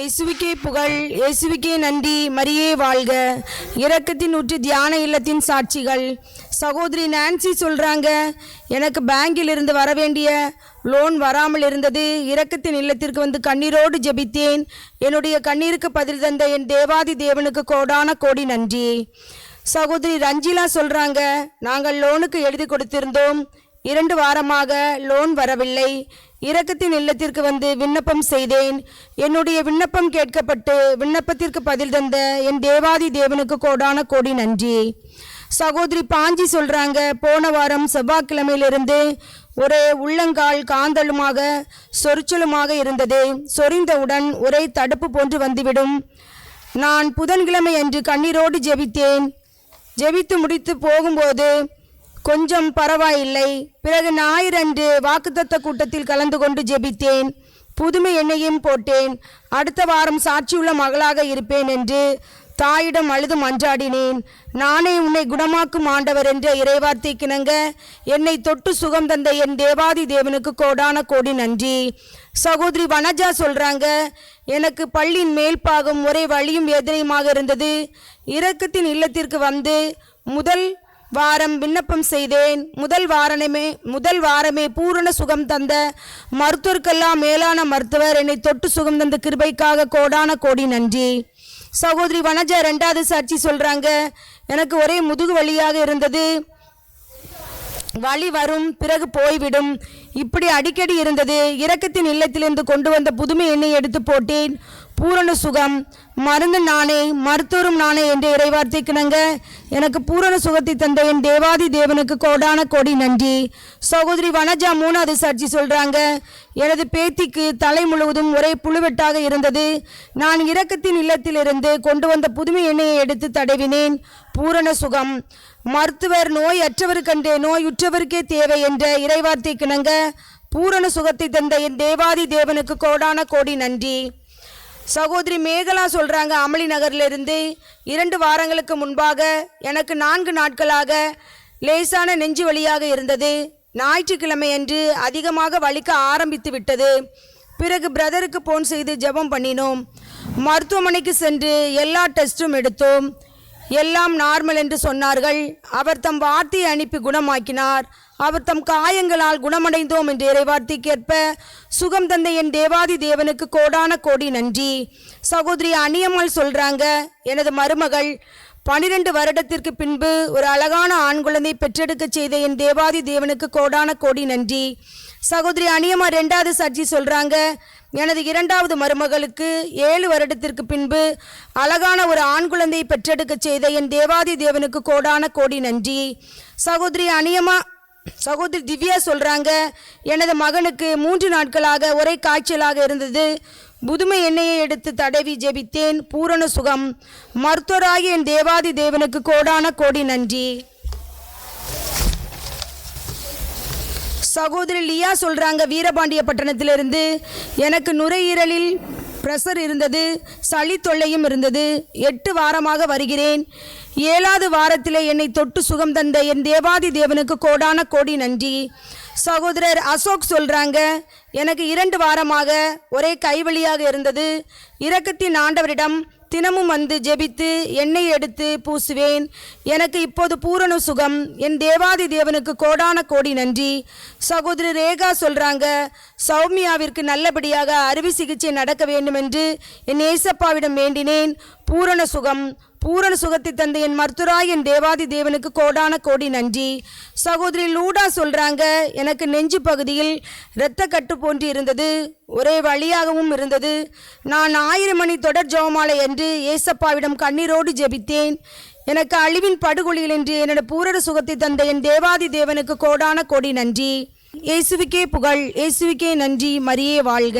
இயேசுவிக்கே புகழ் இயேசுவிக்கே நன்றி மரியே வாழ்க. இறக்கத்தின் ஊற்று தியான இல்லத்தின் சாட்சிகள். சகோதரி நான்சி சொல்கிறாங்க எனக்கு பேங்கில் இருந்து வர வேண்டிய லோன் வராமல் இருந்தது. இரக்கத்தின் இல்லத்திற்கு வந்து கண்ணீரோடு ஜெபித்தேன். என்னுடைய கண்ணீருக்கு பதில் தந்த என் தேவாதி தேவனுக்கு கோடான கோடி நன்றி. சகோதரி ரஞ்சிலா சொல்கிறாங்க நாங்கள் லோனுக்கு எழுதி கொடுத்திருந்தோம். இரண்டு வாரமாக லோன் வரவில்லை. இரக்கத்தின் இல்லத்திற்கு வந்து விண்ணப்பம் செய்தேன். என்னுடைய விண்ணப்பம் கேட்கப்பட்டு விண்ணப்பத்திற்கு பதில் தந்த என் தேவாதி தேவனுக்கு கோடான கோடி நன்றி. சகோதரி பாஞ்சி சொல்றாங்க போன வாரம் செவ்வாய்க்கிழமையிலிருந்து ஒரே உள்ளங்கால் காந்தலுமாக சொரிச்சலுமாக இருந்தது. சொரிந்தவுடன் ஒரே தடுப்பு போன்று வந்துவிடும். நான் புதன்கிழமை அன்று கண்ணீரோடு ஜெபித்தேன். ஜெபித்து முடித்து போகும்போது கொஞ்சம் பரவாயில்லை. பிறகு ஞாயிறன்று வாக்குத்தத்த கூட்டத்தில் கலந்து கொண்டு ஜெபித்தேன். புதுமை எண்ணெயும் போட்டேன். அடுத்த வாரம் சாட்சியுள்ள மகளாக இருப்பேன் என்று தாயிடம் அழுது மன்றாடினேன். நானே உன்னை குணமாக்கும் ஆண்டவர் என்ற இறைவார்த்தை கிணங்க என்னை தொட்டு சுகம் தந்த என் தேவாதி தேவனுக்கு கோடான கோடி நன்றி. சகோதரி வனஜா சொல்றாங்க எனக்கு பள்ளியின் மேல்பாகம் ஒரே வழியும் வேதனையுமாக இருந்தது. இரக்கத்தின் இல்லத்திற்கு வந்து முதல் வாரம் விண்ணப்பம் செய்தேன். முதல் வாரமே முதல் வாரமே பூரண சுகம் தந்த மருத்துவருக்கெல்லாம் மேலான மருத்துவர் என்னை தொட்டு சுகம் தந்த கிருபைக்காக கோடான கோடி நன்றி. சகோதரி வனஜா ரெண்டாவது சாட்சி சொல்கிறாங்க எனக்கு ஒரே முதுகு வலியாக இருந்தது. வழி வரும் பிறகு போய்விடும். இப்படி அடிக்கடி இருந்தது. இரக்கத்தின் இல்லத்திலிருந்து கொண்டு வந்த புதுமை எண்ணெய் எடுத்து போட்டேன். பூரண சுகம். மருந்து நானே மருத்துவரும் நானே என்ற இறைவார்த்தை கிணங்க எனக்கு பூரண சுகத்தை தந்த என் தேவாதி தேவனுக்கு கோடான கோடி நன்றி. சகோதரி வனஜா மூணாவது சாட்சி சொல்கிறாங்க எனது பேத்திக்கு தலை முழுவதும் ஒரே புழுவெட்டாக இருந்தது. நான் இரக்கத்தின் இல்லத்திலிருந்து கொண்டு வந்த புதுமை எண்ணெயை எடுத்து தடவினேன். பூரண சுகம். மருத்துவர் நோய் அற்றவருக்கன்றே நோயுற்றவருக்கே தேவை என்ற இறைவார்த்தை கிணங்க பூரண சுகத்தை தந்த என் தேவாதி தேவனுக்கு கோடான கோடி நன்றி. சகோதரி மேகலா சொல்கிறாங்க அமளி நகர்லேருந்து இரண்டு வாரங்களுக்கு முன்பாக எனக்கு நான்கு நாட்களாக லேசான நெஞ்சு வழியாக இருந்தது. ஞாயிற்றுக்கிழமை அன்று அதிகமாக வலிக்க ஆரம்பித்து விட்டது. பிறகு பிரதருக்கு போன் செய்து ஜெபம் பண்ணினோம். மருத்துவமனைக்கு சென்று எல்லா டெஸ்ட்டும் எடுத்தோம். எல்லாம் நார்மல் என்று சொன்னார்கள். அவர் தம் வார்த்தையை அனுப்பி குணமாக்கினார். அவர் தம் காயங்களால் குணமடைந்தோம் என்று இறைவார்த்தைக்கேற்ப சுகம் தந்த என் தேவாதி தேவனுக்கு கோடான கோடி நன்றி. சகோதரி அணியம்மாள் சொல்றாங்க எனது மருமகள் பனிரெண்டு வருடத்திற்கு பின்பு ஒரு அழகான ஆண் குழந்தை பெற்றெடுக்க செய்த என் தேவாதி தேவனுக்கு கோடான கோடி நன்றி. சகோதரி அணியம்மா ரெண்டாவது சர்ஜி சொல்றாங்க எனது இரண்டாவது மருமகளுக்கு ஏழு வருடத்திற்கு பின்பு அழகான ஒரு ஆண் குழந்தையை பெற்றெடுக்க செய்த என் தேவாதி தேவனுக்கு கோடான கோடி நன்றி. சகோதரி அனியமா சகோதரி திவ்யா சொல்கிறாங்க எனது மகனுக்கு மூன்று நாட்களாக ஒரே காய்ச்சலாக இருந்தது. புதுமை எண்ணெயை எடுத்து தடவி ஜெபித்தேன். பூரண சுகம். மருத்துவராகிய என் தேவாதி தேவனுக்கு கோடான கோடி நன்றி. சகோதரி லியா சொல்கிறாங்க வீரபாண்டிய பட்டணத்திலிருந்து. எனக்கு நுரையீரலில் பிரஷர் இருந்தது சளி தொல்லையும் இருந்தது. எட்டு வாரமாக வருகிறேன். ஏழாவது வாரத்தில் என்னை தொட்டு சுகம் தந்த என் தேவாதி தேவனுக்கு கோடான கோடி நன்றி. சகோதரர் அசோக் சொல்கிறாங்க எனக்கு இரண்டு வாரமாக ஒரே கைவழியாக இருந்தது. இரக்கத்தின் ஆண்டவரிடம் தினமும் வந்து ஜெபித்து எண்ணெய் எடுத்து பூசுவேன். எனக்கு இப்போது பூரண சுகம். என் தேவாதி தேவனுக்கு கோடான கோடி நன்றி. சகோதரி ரேகா சொல்கிறாங்க சௌமியாவிற்கு நல்லபடியாக அறுவை சிகிச்சை நடக்க வேண்டும் என்று என் ஏசப்பாவிடம் வேண்டினேன். பூரண சுகம். பூரண சுகத்தை தந்த என் மருத்துராய் என் தேவாதி தேவனுக்கு கோடான கோடி நன்றி. சகோதரி லூடா சொல்கிறாங்க எனக்கு நெஞ்சு பகுதியில் இரத்த கட்டு போன்று இருந்தது ஒரே வழியாகவும் இருந்தது. நான் ஆயிரம் மணி தொடர் ஜெபமாலை என்று ஏசப்பாவிடம் கண்ணீரோடு ஜெபித்தேன். எனக்கு அழிவின் படுகொலியில் என்று என்னோட பூரட சுகத்தை தந்த என் தேவாதி தேவனுக்கு கோடான கோடி நன்றி. இயேசுவிக்கே புகழ் இயேசுவிக்கே நன்றி. மரியே வாழ்க.